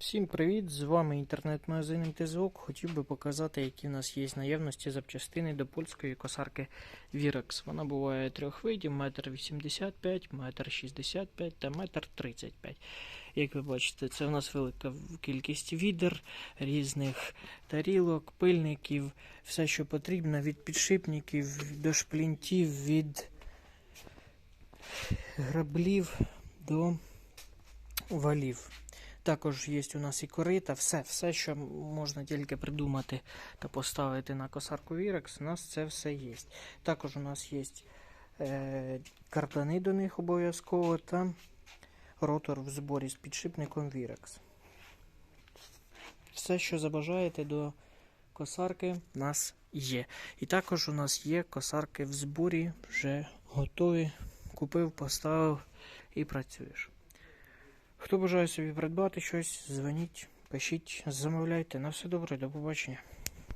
Всім привіт! З вами інтернет-магазин МТЗОК. Хотів би показати, які в нас є наявності запчастини до польської косарки Virex. Вона буває трьох видів: 1,85 м, 1,65 м та 1,35 м. Як ви бачите, це у нас велика кількість відер, різних тарілок, пильників, все, що потрібно від підшипників до шплінтів, від граблів до валів. Також є у нас і корита, все, все, що можна тільки придумати та поставити на косарку Virex, у нас це все є. Також у нас є е, картани до них обов'язково та ротор в зборі з підшипником Virex. Все, що забажаєте до косарки, у нас є. І також у нас є косарки в зборі, вже готові. Купив, поставив і працюєш. Хто бажає собі придбати щось, дзвоніть, пишіть, замовляйте. На все добре, до побачення.